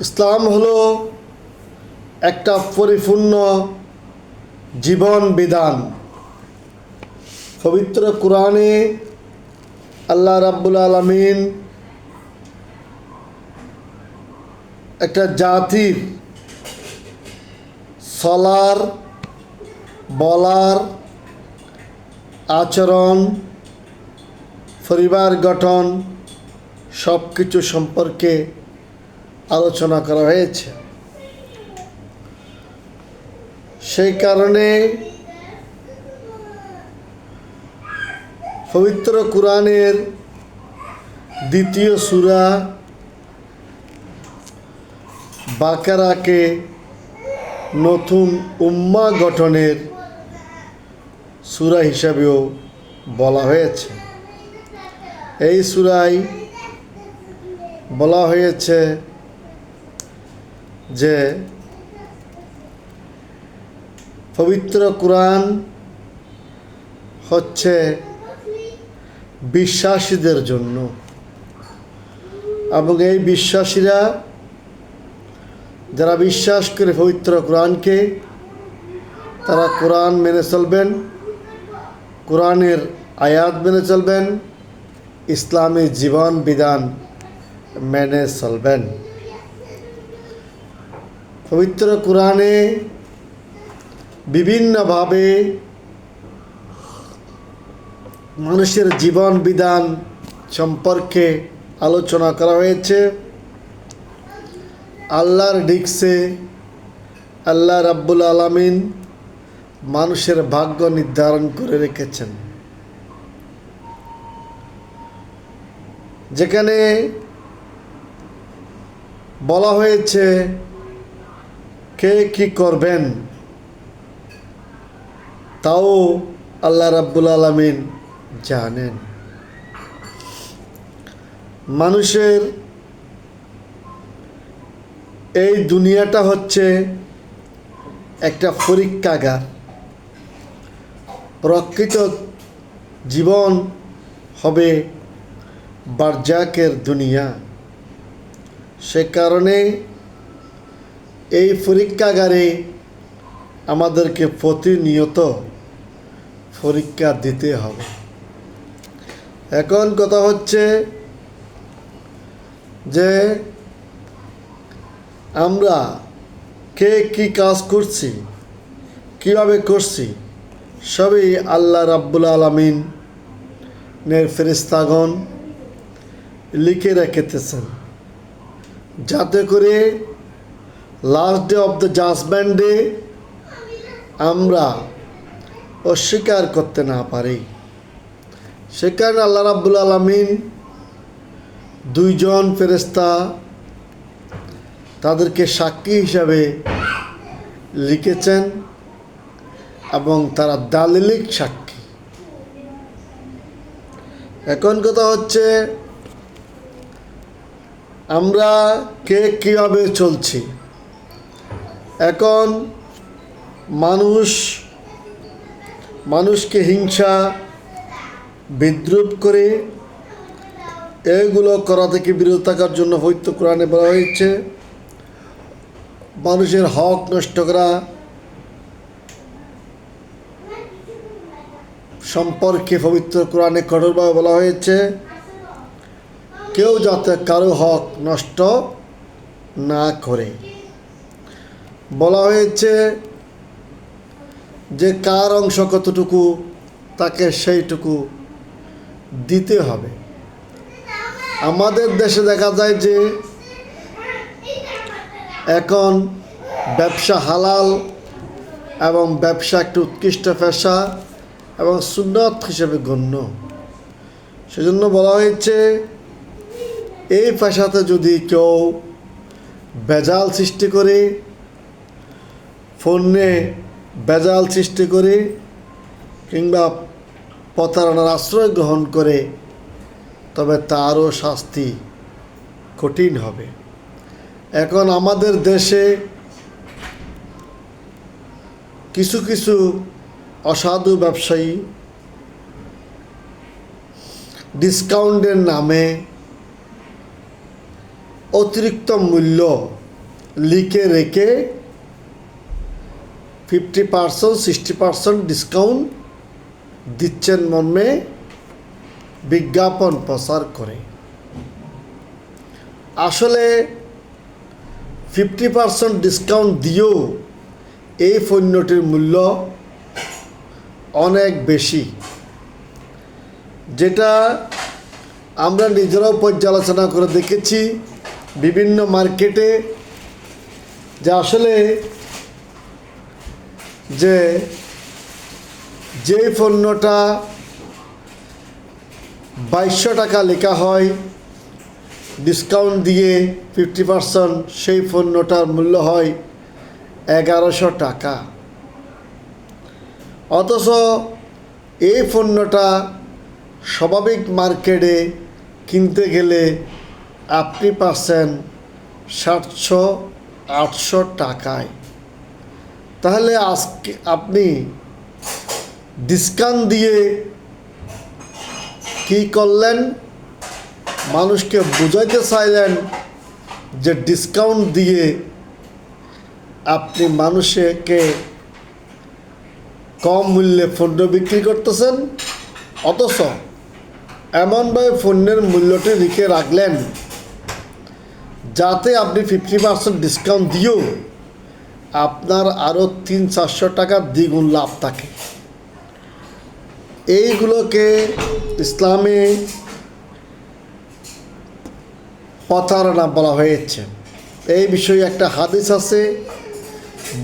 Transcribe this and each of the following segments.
ইসলাম হলো একটা পরিপূর্ণ জীবন বিধান। পবিত্র কোরআনে আল্লাহ রাব্বুল আলমিন একটা জাতির চলার বলার আচরণ, পরিবার গঠন সব কিছু সম্পর্কে আলোচনা করা হয়েছে। সেই কারণে পবিত্র কোরআনের দ্বিতীয় সূরা বাকারাকে নতুন উম্মা গঠনের সূরা হিসাবেও বলা হয়েছে। এই সূরায় বলা হয়েছে যে পবিত্র কোরআন হচ্ছে বিশ্বাসীদের জন্য। এবং এই বিশ্বাসীরা যারা বিশ্বাস করে পবিত্র কোরআনকে, তারা কোরআন মেনে চলবেন, কোরআনের আয়াত মেনে চলবেন, ইসলামী জীবন বিধান মেনে চলবেন। পবিত্র কোরআনে বিভিন্নভাবে মানুষের জীবন বিধান সম্পর্কে আলোচনা করা হয়েছে। আল্লাহর ডিক্সে আল্লাহ রাব্বুল আলামিন মানুষের ভাগ্য নির্ধারণ করে রেখেছেন। যেখানে বলা হয়েছে কে কি করবেন? তাও আল্লাহ রাব্বুল আলমিন জানেন। মানুষের এই দুনিয়াটা হচ্ছে একটা পরীক্ষাগার। প্রকৃত জীবন হবে বার্জাকের দুনিয়া। সে কারণে এই পরীক্ষাগারে আমাদেরকে প্রতিনিয়ত পরীক্ষা দিতে হবে। এখন কথা হচ্ছে যে আমরা কে কি কাজ করছি, কীভাবে করছি, সবই আল্লাহ রাব্বুল আলমিনের ফেরিস্তাগণ লিখে রেখেতেছেন যাতে করে last day of the judgement day আমরা অস্বীকার করতে না পারি। সেখানে আল্লাহ রাব্বুল আলমিন দুইজন ফেরেস্তা তাদেরকে সাক্ষী হিসাবে লিখেছেন এবং তারা দালিলিক সাক্ষী। এখন কথা হচ্ছে, আমরা কে কীভাবে চলছি? এখন মানুষ, মানুষকে হিংসা, বিদ্রুপ করে এগুলো করা থেকে বিরত থাকার জন্য হইত কোরআনে বলা হয়েছে, মানুষের হক নষ্ট করা, সম্পর্কে পবিত্র কোরআনে কঠোরভাবে বলা হয়েছে, কেউ যাতে কারও হক নষ্ট না করে। বলা হয়েছে যে কার অংশ কতটুকু, তাকে সেইটুকু দিতে হবে। আমাদের দেশে দেখা যায় যে এখন ব্যবসা হালাল এবং ব্যবসা একটি উৎকৃষ্ট পেশা এবং সুন্নত হিসেবে গণ্য। সেজন্য বলা হয়েছে, এই পেশাতে যদি কেউ বেজাল সৃষ্টি করে ফোনে বেজাল সৃষ্টি করে কিংবা প্রতারণার আশ্রয় গ্রহণ করে, তবে তারও শাস্তি কঠিন হবে। এখন আমাদের দেশে কিছু কিছু অসাধু ব্যবসায়ী ডিসকাউন্টের নামে অতিরিক্ত মূল্য লিখে রেখে fifty percent, sixty percent discount দিচ্ছেন মর্মে বিজ্ঞাপন প্রচার করে। আসলে ফিফটি পার্সেন্ট ডিসকাউন্ট দিয়েও এই পণ্যটির মূল্য অনেক বেশি, যেটা আমরা নিজেরাও পর্যালোচনা করে দেখেছি বিভিন্ন মার্কেটে যে আসলে যে যে পণ্যটা বাইশশো টাকা লেখা হয় ডিসকাউন্ট দিয়ে ফিফটি পার্সেন্ট সেই পণ্যটার মূল্য হয় এগারোশো টাকা। অথচ এই পণ্যটা স্বাভাবিক মার্কেটে কিনতে গেলে আপনি পাচ্ছেন সাতশো আটশো টাকায়। তাহলে আজকে আপনি ডিসকাউন্ট দিয়ে কি করলেন? মানুষকে বুঝাইতে চাইলেন যে ডিসকাউন্ট দিয়ে আপনি মানুষকে কম মূল্যে পণ্য বিক্রি করতেছেন? অথচ এমনভাবে পণ্যের মূল্যটি লিখে রাখলেন, যাতে আপনি ফিফটি পার্সেন্ট ডিসকাউন্ট দিয়েও আপনার আরও তিন চারশো টাকা দ্বিগুণ লাভ থাকে। এইগুলোকে ইসলামে প্রতারণা বলা হয়েছে। এই বিষয়ে একটা হাদিস আছে,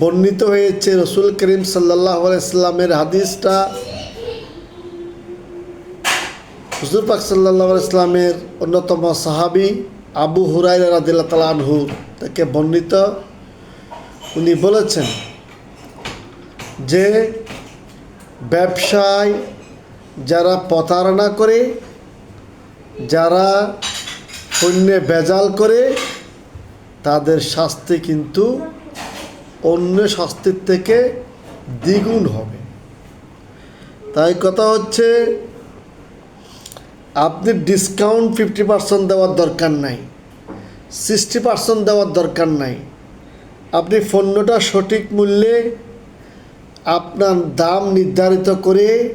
বর্ণিত হয়েছে, রসুল করিম সাল্লাহ ইসলামের হাদিসটা। হুজুর পাক সাল্লাহ ইসলামের অন্যতম সাহাবি আবু হুরাই রাদিল্লা তালা তাকে বর্ণিত। উনি বলেছেন যে ব্যবসায় যারা প্রতারণা করে, যারা পণ্যে বেজাল করে, তাদের শাস্তি কিন্তু অন্য শাস্তির থেকে দ্বিগুণ হবে। তাই কথা হচ্ছে, আপনি ডিসকাউন্ট ফিফটি পার্সেন্ট দেওয়ার দরকার নাই সিক্সটি পার্সেন্ট দেওয়ার দরকার নাই। আপনি পণ্যটা সঠিক মূল্যে আপনার দাম নির্ধারিত করে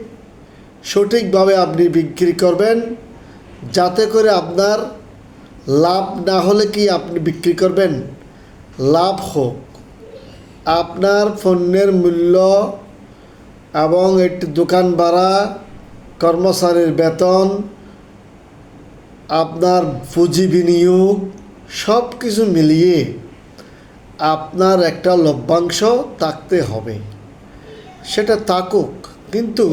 সঠিকভাবে আপনি বিক্রি করবেন, যাতে করে আপনার লাভ না হলে কি আপনি বিক্রি করবেন? লাভ হোক। আপনার পণ্যের মূল্য এবং একটি দোকান ভাড়া, কর্মচারীর বেতন, আপনার পুঁজি বিনিয়োগ সব কিছু মিলিয়ে আপনার একটা লভ্যাংশ থাকতে হবে। সেটা থাকুক কিন্তু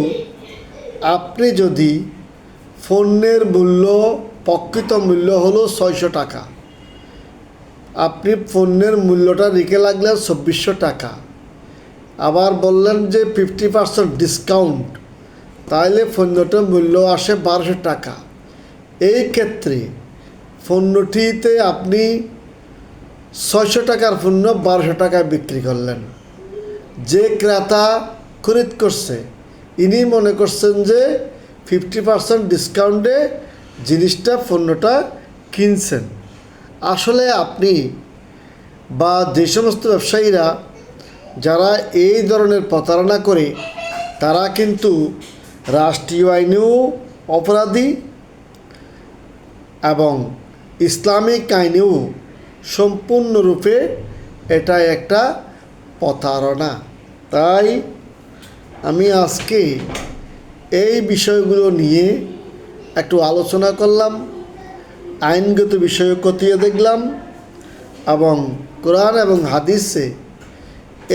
আপনি যদি পণ্যের মূল্য, প্রকৃত মূল্য হলো ছয়শো টাকা, আপনি পণ্যের মূল্যটা রেখে লাগলেন চব্বিশশো টাকা, আবার বললেন যে ফিফটি পার্সেন্ট ডিসকাউন্ট তাহলে পণ্যটার মূল্য আসে বারোশো টাকা। এই ক্ষেত্রে পণ্যটিতে আপনি ছয়শো টাকার পণ্য বারোশো টাকায় বিক্রি করলেন। যে ক্রেতা খরিদ করছে, ইনি মনে করছেন যে ফিফটি পার্সেন্ট ডিসকাউন্টে জিনিসটা, পণ্যটা কিনছেন। আসলে আপনি বা যে সমস্ত ব্যবসায়ীরা যারা এই ধরনের প্রতারণা করে, তারা কিন্তু রাষ্ট্রীয় আইনেও অপরাধী এবং ইসলামিক আইনেও সম্পূর্ণরূপে এটা একটা প্রতারণা। তাই আমি আজকে এই বিষয়গুলো নিয়ে একটু আলোচনা করলাম, আইনগত বিষয় খতিয়ে দেখলাম এবং কোরআন এবং হাদিসে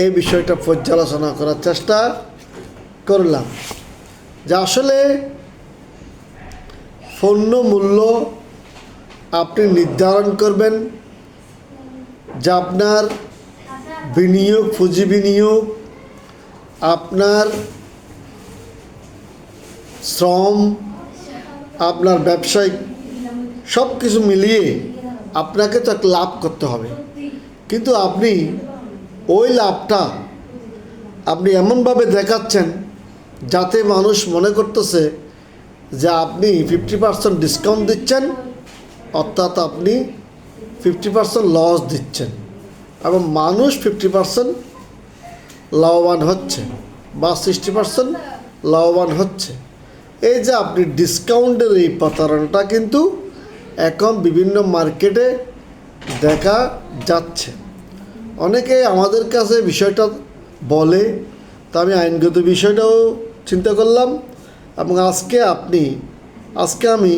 এই বিষয়টা পর্যালোচনা করার চেষ্টা করলাম। যে আসলে পণ্য মূল্য আপনি নির্ধারণ করবেন যে আপনার বিনিয়োগ, পুঁজি বিনিয়োগ, আপনার শ্রম, আপনার ব্যবসায়িক সব কিছু মিলিয়ে আপনাকে তো একটা লাভ করতে হবে। কিন্তু আপনি ওই লাভটা আপনি এমনভাবে দেখাচ্ছেন যাতে মানুষ মনে করতেছে যে আপনি ফিফটি পার্সেন্ট ডিসকাউন্ট দিচ্ছেন, অর্থাৎ আপনি ফিফটি পার্সেন্ট লস দিচ্ছেন। এবং মানুষ ফিফটি পার্সেন্ট লাভবান হচ্ছে বা সিক্সটি পার্সেন্ট লাভবান হচ্ছে। এই যে আপনি ডিসকাউন্টের এই প্রতারণাটা কিন্তু এখন বিভিন্ন মার্কেটে দেখা যাচ্ছে। অনেকে আমাদের কাছে বিষয়টা বলে, তা আমি আইনগত বিষয়টাও চিন্তা করলাম এবং আজকে আপনি, আজকে আমি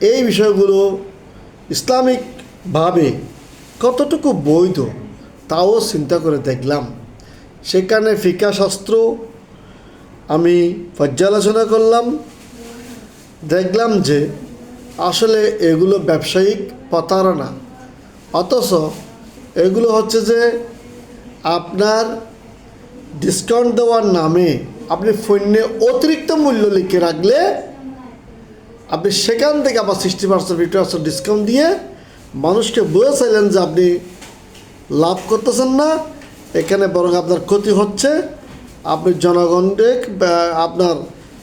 এই বিষয়গুলো ইসলামিকভাবে কতটুকু বৈধ তাও চিন্তা করে দেখলাম। সেখানে ফিকা শাস্ত্র আমি পর্যালোচনা করলাম। দেখলাম যে আসলে এগুলো ব্যবসায়িক প্রতারণা। অথচ এগুলো হচ্ছে যে আপনার ডিসকাউন্ট দেওয়ার নামে আপনি ফোনে অতিরিক্ত মূল্য লিখে রাখলে আপনি সেখান থেকে আবার sixty percent fifty percent discount দিয়ে মানুষকে বুঝেছিলেন যে আপনি লাভ করতেছেন না, এখানে বরং আপনার ক্ষতি হচ্ছে। আপনি জনগণকে আপনার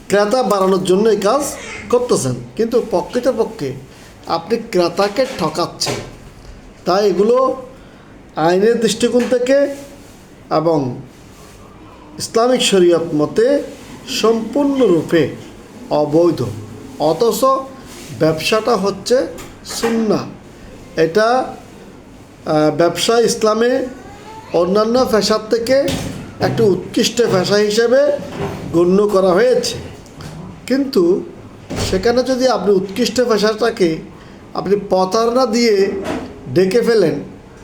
ক্রেতা বাড়ানোর জন্য এই কাজ করতেছেন। কিন্তু প্রকৃতপক্ষে আপনি ক্রেতাকে ঠকাচ্ছেন। তাই এগুলো আইনের দৃষ্টিকোণ থেকে এবং ইসলামিক শরীয়ত মতে সম্পূর্ণরূপে অবৈধ। অথচ ব্যবসাটা হচ্ছে সুন্না এটা ব্যবসা ইসলামে অন্যান্য পেশার থেকে একটি উৎকৃষ্ট পেশা হিসেবে গণ্য করা হয়েছে। কিন্তু সেখানে যদি আপনি উৎকৃষ্ট পেশাটাকে আপনি প্রতারণা দিয়ে ডেকে ফেলেন,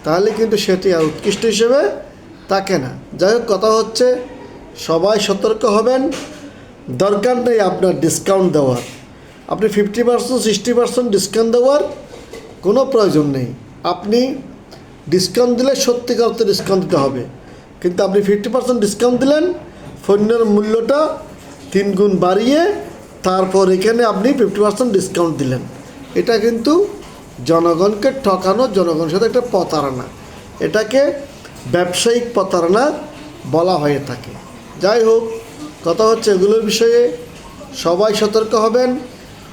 তাহলে কিন্তু সেটি আর উৎকৃষ্ট হিসেবে থাকে না। যাই হোক, কথা হচ্ছে সবাই সতর্ক হবেন, দরকার নেই আপনার ডিসকাউন্ট দেওয়ার। আপনি fifty percent sixty percent discount দেওয়ার কোনো প্রয়োজন নেই। আপনি ডিসকাউন্ট দিলে সত্যিকার অর্থে ডিসকাউন্ট দিতে হবে। কিন্তু আপনি ফিফটি পার্সেন্ট ডিসকাউন্ট দিলেন, পণ্যের মূল্যটা তিন গুণ বাড়িয়ে তারপর এখানে আপনি ফিফটি পার্সেন্ট ডিসকাউন্ট দিলেন। এটা কিন্তু জনগণকে ঠকানো, জনগণের সাথে একটা প্রতারণা। এটাকে ব্যবসায়িক প্রতারণা বলা হয়ে থাকে। যাই হোক, কথা হচ্ছে এগুলোর বিষয়ে সবাই সতর্ক হবেন।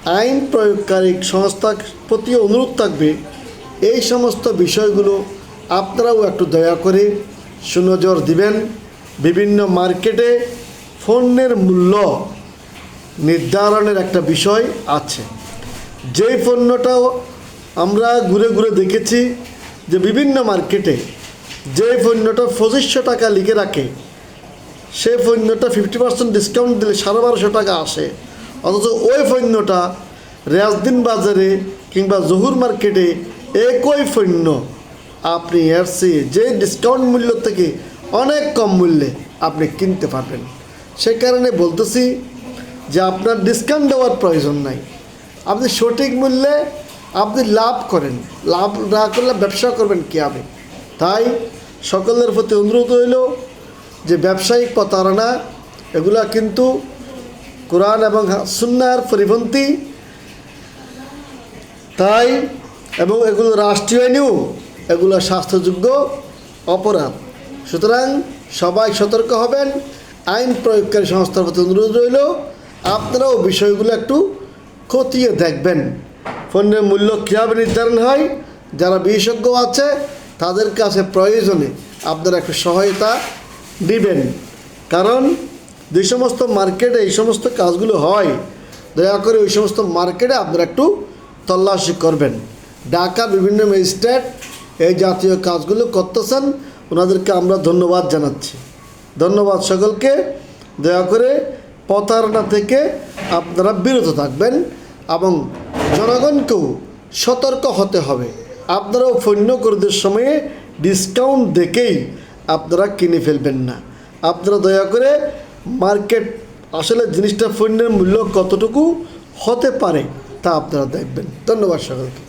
আইন প্রয়োগকারী সংস্থার প্রতি অনুরোধ থাকবে, এই সমস্ত বিষয়গুলো আপনারাও একটু দয়া করে সুনজর দিবেন। বিভিন্ন মার্কেটে পণ্যের মূল্য নির্ধারণের একটা বিষয় আছে। যেই পণ্যটাও আমরা ঘুরে ঘুরে দেখেছি যে বিভিন্ন মার্কেটে যে পণ্যটা পঁচিশশো টাকা লিখে রাখে সেই পণ্যটা ফিফটি পার্সেন্ট ডিসকাউন্ট দিলে সাড়ে বারোশো টাকা আসে। অথচ ওই পণ্যটা রেয়াজদিন বাজারে কিংবা জহুর মার্কেটে একই পণ্য আপনি এর যে ডিসকাউন্ট মূল্য থেকে অনেক কম মূল্যে আপনি কিনতে পারবেন। সে কারণে বলতেছি যে আপনার ডিসকাউন্ট দেওয়ার প্রয়োজন নাই। আপনি সঠিক মূল্যে আপনি লাভ করেন। লাভ না করলে ব্যবসা করবেন কীভাবে? তাই সকলের প্রতি অনুরোধ রইল যে ব্যবসায়িক প্রতারণা, এগুলা কিন্তু কোরআন এবং সুন্নার পরিপন্থী। তাই এবং এগুলো রাষ্ট্রীয় আইনেও এগুলো স্বাস্থ্যযোগ্য অপরাধ। সুতরাং সবাই সতর্ক হবেন, আইন প্রয়োগকারী সংস্থার প্রতি অনুরোধ রইল, আপনারাও বিষয়গুলো একটু খতিয়ে দেখবেন। পণ্যের মূল্য কীভাবে নির্ধারণ হয়, যারা বিশেষজ্ঞ আছে, তাদের কাছে প্রয়োজনে আপনারা একটু সহায়তা দিবেন। কারণ যে সমস্ত মার্কেটে এই সমস্ত কাজগুলো হয়, দয়া করে ওই সমস্ত মার্কেটে আপনারা একটু তল্লাশি করবেন। ঢাকা বিভিন্ন ম্যাজিস্ট্রেট এই জাতীয় কাজগুলো করতেছেন, ওনাদেরকে আমরা ধন্যবাদ জানাচ্ছি। ধন্যবাদ সকলকে, দয়া করে প্রতারণা থেকে আপনারা বিরত থাকবেন এবং জনগণকেও সতর্ক হতে হবে। আপনারাও পণ্য খরিদের সময়ে ডিসকাউন্ট দেখেই আপনারা কিনে ফেলবেন না। আপনারা দয়া করে মার্কেট আসলে জিনিসটা পণ্যের মূল্য কতটুকু হতে পারে তা আপনারা দেখবেন। ধন্যবাদ সকলকে।